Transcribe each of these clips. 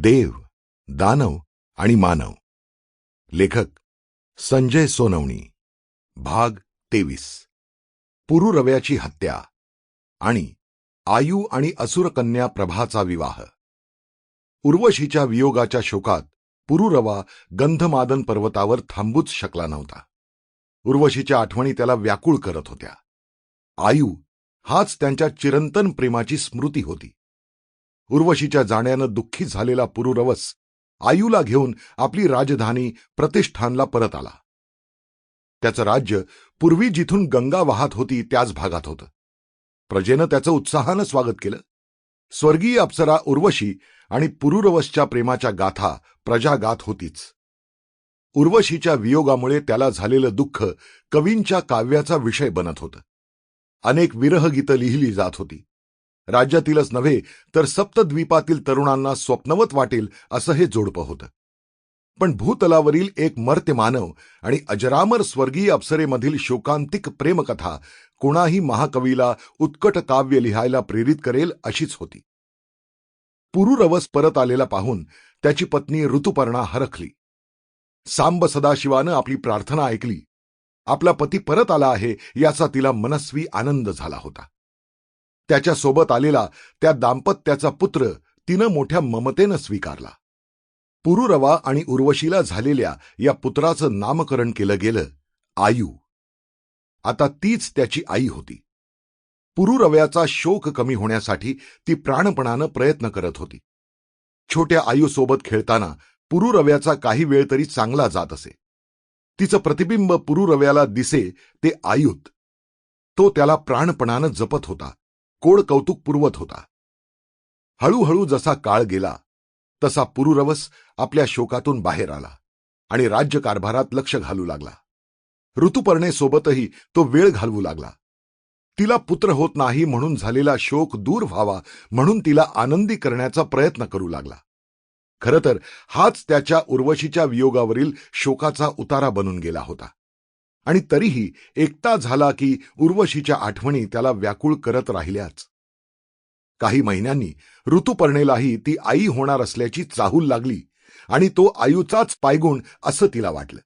देव दानव आणि मानव. लेखक संजय सोनवणी भाग तेवीस. पुरुरव्याची हत्या आणि आयु आणि असुरकन्या प्रभाचा विवाह. उर्वशीच्या वियोगाच्या शोकात पुरुरवा गंधमादन पर्वतावर थांबूच शकला नव्हता. उर्वशीच्या आठवणी त्याला व्याकुळ करत होत्या. आयू हाच त्यांच्या चिरंतन प्रेमाची स्मृती होती. उर्वशीच्या जाण्यानं दुःखी झालेला पुरुरवस आयूला घेऊन आपली राजधानी प्रतिष्ठानला परत आला. त्याचं राज्य पूर्वी जिथून गंगा वाहत होती त्याच भागात होतं. प्रजेनं त्याचं उत्साहानं स्वागत केलं. स्वर्गीय अप्सरा उर्वशी आणि पुरुरवसच्या प्रेमाच्या गाथा प्रजा गात होतीच. उर्वशीच्या वियोगामुळे त्याला झालेलं दुःख कवींच्या काव्याचा विषय बनत होतं. अनेक विरहगीतं लिहिली जात होती. राज्यातीलच नव्हे तर सप्तद्वीपातील तरुणांना स्वप्नवत वाटेल असं हे जोडपं होतं. पण भूतलावरील एक मर्त्य मानव आणि अजरामर स्वर्गीय अप्सरेमधील शोकांतिक प्रेमकथा कोणाही महाकवीला उत्कट काव्य लिहायला प्रेरित करेल अशीच होती. पुरुरवस परत आलेला पाहून त्याची पत्नी ऋतुपर्णा हरखली. सांब सदाशिवानं आपली प्रार्थना ऐकली. आपला पती परत आला आहे याचा तिला मनस्वी आनंद झाला होता. त्याच्यासोबत आलेला त्या दाम्पत्याचा पुत्र तिनं मोठ्या ममतेनं स्वीकारला. पुरुरवा आणि उर्वशीला झालेल्या या पुत्राचं नामकरण केलं गेलं आयू. आता तीच त्याची आई होती. पुरुरव्याचा शोक कमी होण्यासाठी ती प्राणपणानं प्रयत्न करत होती. छोट्या आयूसोबत खेळताना पुरुरव्याचा काही वेळ तरी चांगला जात असे. तिचं प्रतिबिंब पुरुरव्याला दिसे ते आयुत. तो त्याला प्राणपणानं जपत होता. कोड कौतुक पुरवत होता. हळूहळू जसा काळ गेला तसा पुरुरवस आपल्या शोकातून बाहेर आला आणि राज्यकारभारात लक्ष घालू लागला. ऋतुपर्णेसोबतही तो वेळ घालवू लागला. तिला पुत्र होत नाही म्हणून झालेला शोक दूर व्हावा म्हणून तिला आनंदी करण्याचा प्रयत्न करू लागला. खरं तर हाच त्याच्या उर्वशीच्या वियोगावरील शोकाचा उतारा बनून गेला होता. आणि तरीही एकटा झाला की उर्वशीच्या आठवणी त्याला व्याकुळ करत राहिल्याच. काही महिन्यांनी ऋतुपर्णेलाही ती आई होणार असल्याची चाहूल लागली आणि तो आयूचाच पायगुण असं तिला वाटलं.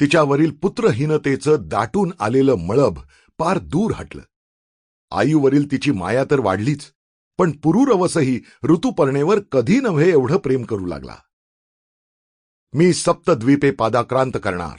तिच्यावरील पुत्रहीनतेचं दाटून आलेलं मळभ पार दूर हटलं. आयूवरील तिची माया तर वाढलीच पण पुरुरवसही ऋतुपर्णेवर कधी नव्हे एवढं प्रेम करू लागला. मी सप्तद्वीपे पादाक्रांत करणार.